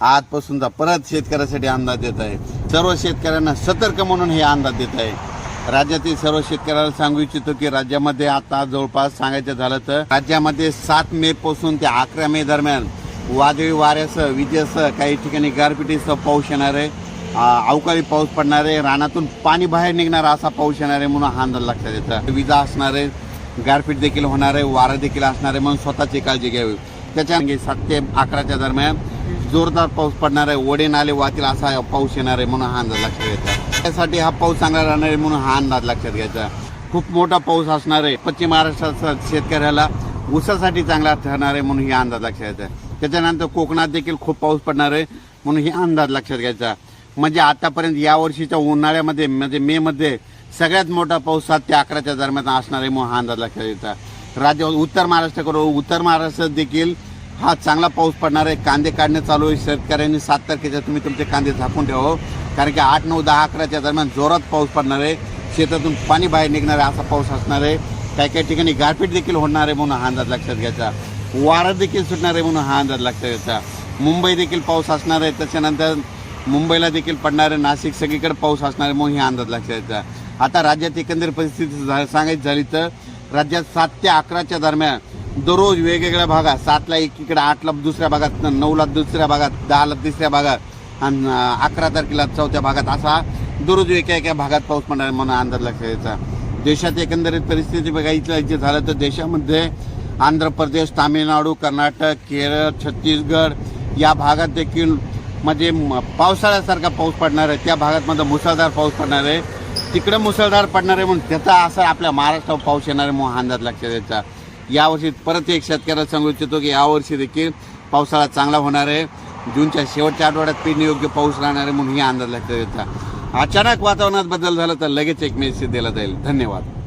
आजपासूनचा परत शेतकऱ्यासाठी अंदाज देत आहे. सर्व शेतकऱ्यांना सतर्क म्हणून हे अंदाज देत आहे. राज्यातील सर्व शेतकऱ्याला सांगू इच्छितो की राज्यामध्ये आता जवळपास सांगायचं झालं तर राज्यामध्ये सात मे पासून ते अकरा मे दरम्यान वादळी वाऱ्यासह विजेसह काही ठिकाणी गारपिटीसह पाऊस येणार आहे. अवकाळी पाऊस पडणार आहे. रानातून पाणी बाहेर निघणार असा पाऊस येणार आहे म्हणून हा अंदाज लक्षात येतं. विजा असणार आहे. गारपीट देखील होणार आहे. वारा देखील असणार आहे म्हणून स्वतःची काळजी घ्यावी. त्याच्या सात ते अकराच्या दरम्यान जोरदार पाऊस पडणार आहे. ओढे नाले वाहतील असा पाऊस येणार आहे म्हणून हा अंदाज लक्षात घ्यायचा त्यासाठी हा पाऊस चांगला राहणार आहे म्हणून हा अंदाज लक्षात घ्यायचा. खूप मोठा पाऊस असणार आहे. पश्चिम महाराष्ट्राचा शेतकऱ्याला ऊसासाठी चांगला ठरणार आहे म्हणून ही अंदाज लक्षात घ्यायचा. त्याच्यानंतर कोकणात देखील खूप पाऊस पडणार आहे म्हणून ही अंदाज लक्षात घ्यायचा. म्हणजे आतापर्यंत या वर्षीच्या उन्हाळ्यामध्ये म्हणजे मे मध्ये सगळ्यात मोठा पाऊस सात ते अकराच्या दरम्यान असणार आहे म्हणून हा अंदाज लक्षात घ्यायचा. राज्य उत्तर महाराष्ट्राकडून उत्तर महाराष्ट्रात देखील हा चांगला पाऊस पडणार आहे. कांदे काढणे चालू आहे. शेतकऱ्यांनी सात तारखेच्या तुम्ही तुमचे कांदे झाकून ठेवा हो. कारण की आठ नऊ दहा अकराच्या दरम्यान जोरात पाऊस पडणार आहे. शेतातून पाणी बाहेर निघणार आहे असा पाऊस असणार आहे. काही काही ठिकाणी गारपीट देखील होणार आहे म्हणून हा अंदाज लक्षात घ्यायचा. वारा देखील सुटणार आहे म्हणून हा अंदाज लक्षात घ्यायचा. मुंबई देखील पाऊस असणार आहे. त्याच्यानंतर मुंबईला देखील पडणार आहे. नाशिक सगळीकडे पाऊस असणार आहे म्हणून हे अंदाज लक्षात घ्यायचा. आता राज्यात एकंदर परिस्थिती झा- सांगायची झाली तर राज्यात सात ते अकराच्या दरम्यान दररोज वेगवेगळ्या भागात सातला एकीकडे आठला दुसऱ्या भागात नऊला दुसऱ्या भागात दहाला तिसऱ्या भागात आणि अकरा तारखेला चौथ्या भागात असा दररोज एका एका भागात पाऊस पडणार आहे म्हणून अंदाज लक्षात यायचा देशात एकंदरीत परिस्थिती बघायचं झालं तर देशामध्ये आंध्र प्रदेश तामिळनाडू कर्नाटक केरळ छत्तीसगड या भागात देखील म्हणजे पावसाळ्यासारखा पाऊस पडणार आहे. त्या भागातमध्ये मुसळधार पाऊस पडणार आहे. तिकडे मुसळधार पडणार आहे म्हणून त्याचा असर आपल्या महाराष्ट्रावर पाऊस येणार आहे म्हणून अंदाज लक्षात द्यायचा यावर्षी परत एक शेतकऱ्याला सांगू इच्छितो की यावर्षी देखील पावसाळा चांगला होणार आहे. जूनच्या शेवटच्या आठवड्यात पेरणी योग्य पाऊस राहणार आहे म्हणून ही अंदाज लक्षात द्यायचा अचानक वातावरणात बदल झाला तर लगेच एक मेसेज दिला जाईल. धन्यवाद.